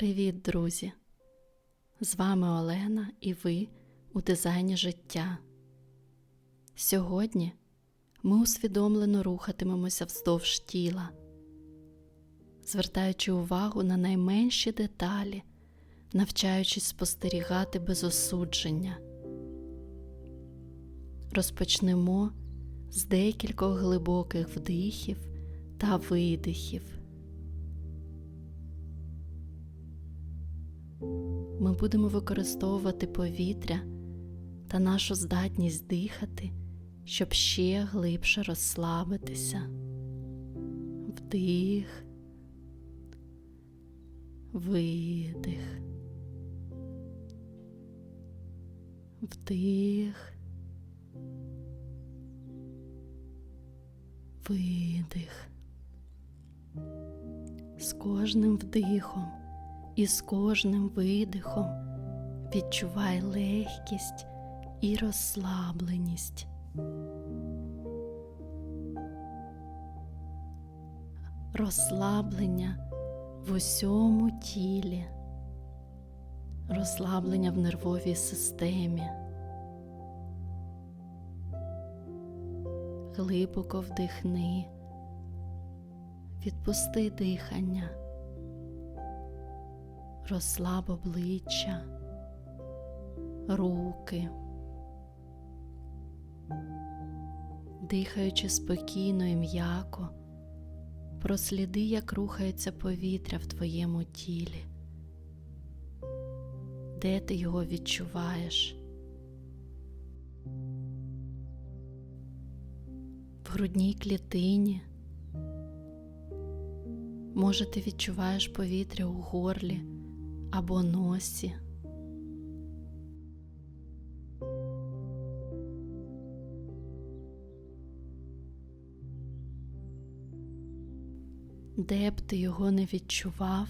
Привіт, друзі! З вами Олена і ви у дизайні життя. Сьогодні ми усвідомлено рухатимемося вздовж тіла, звертаючи увагу на найменші деталі, навчаючись спостерігати без осудження. Розпочнемо з декількох глибоких вдихів та видихів. Ми будемо використовувати повітря та нашу здатність дихати, щоб ще глибше розслабитися. Вдих, видих, вдих, видих. З кожним вдихом і з кожним видихом відчувай легкість і розслабленість. Розслаблення в усьому тілі, розслаблення в нервовій системі. Глибоко вдихни, відпусти дихання розслаб обличчя, руки, дихаючи спокійно і м'яко, просліди, як рухається повітря в твоєму тілі, де ти його відчуваєш. В грудній клітині. Може, ти відчуваєш повітря у горлі або носі. Де б ти його не відчував,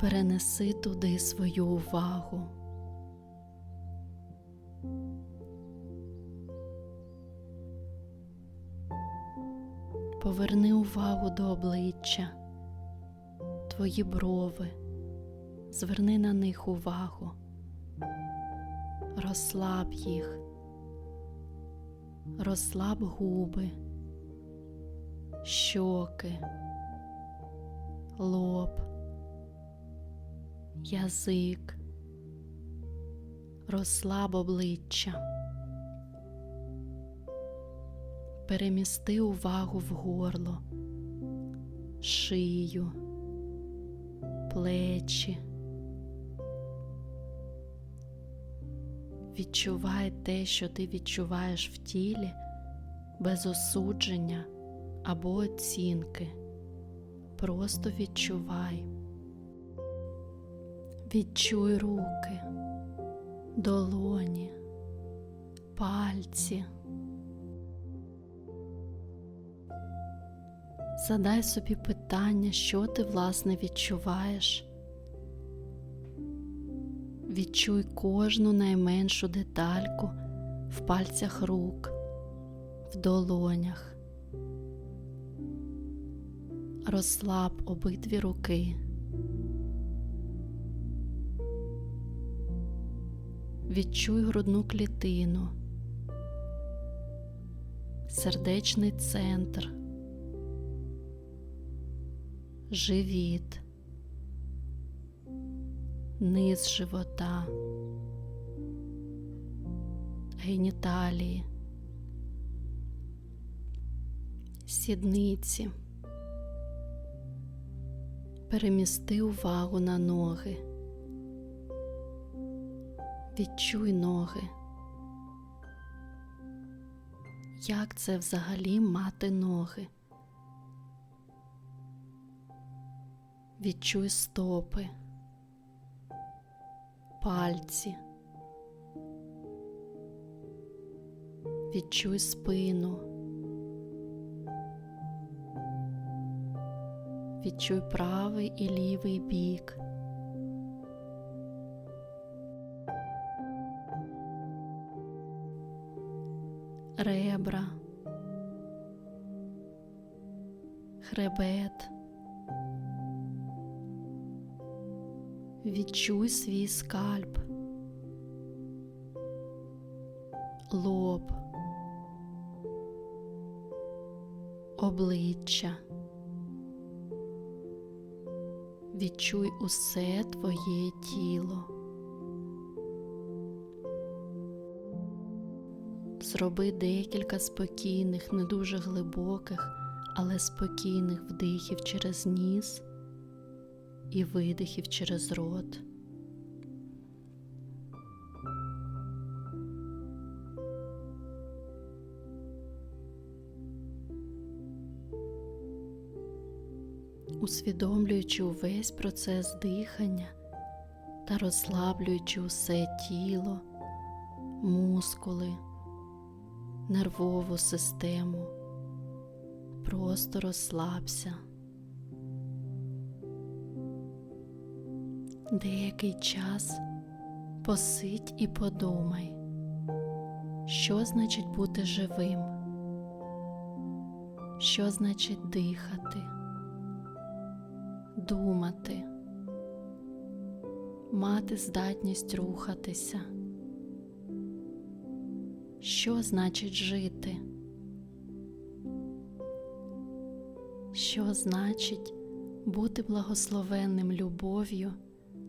перенеси туди свою увагу. Поверни увагу до обличчя, твої брови зверни на них увагу, розслаб їх, розслаб губи, щоки, лоб, язик, розслаб обличчя. Перемісти увагу в горло, шию, плечі. Відчувай те, що ти відчуваєш в тілі, без осудження або оцінки. Просто відчувай, відчуй руки, долоні, пальці. Задай собі питання, що ти власне відчуваєш. Відчуй кожну найменшу детальку в пальцях рук, в долонях. Розслаб обидві руки. Відчуй грудну клітину, сердечний центр, живіт низ живота, геніталії, сідниці. Перемісти увагу на ноги. Відчуй ноги. Як це взагалі мати ноги? Відчуй стопи пальці, відчуй спину, відчуй правий і лівий бік. Ребра, хребет. Відчуй свій скальп, лоб, обличчя. Відчуй усе твоє тіло. Зроби декілька спокійних, не дуже глибоких, але спокійних вдихів через ніс і видихів через рот. Усвідомлюючи увесь процес дихання та розслаблюючи усе тіло, мускули, нервову систему, просто розслабся. Деякий час посидь і подумай, що значить бути живим, що значить дихати, думати, мати здатність рухатися, що значить жити, що значить бути благословенним любов'ю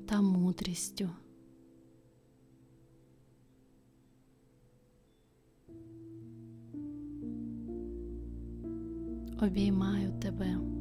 та мудрістю. Обіймаю тебе.